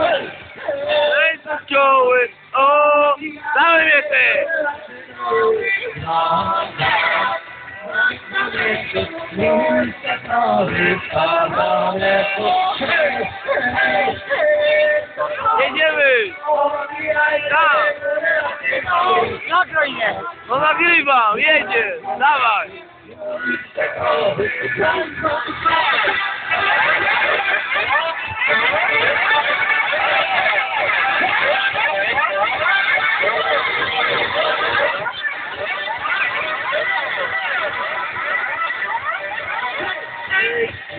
Ej, co cioły! O! Dawaj mnie ty! Jedziemy! Tam! Nagraj mnie! No nagrywam, jedzie! Dawaj!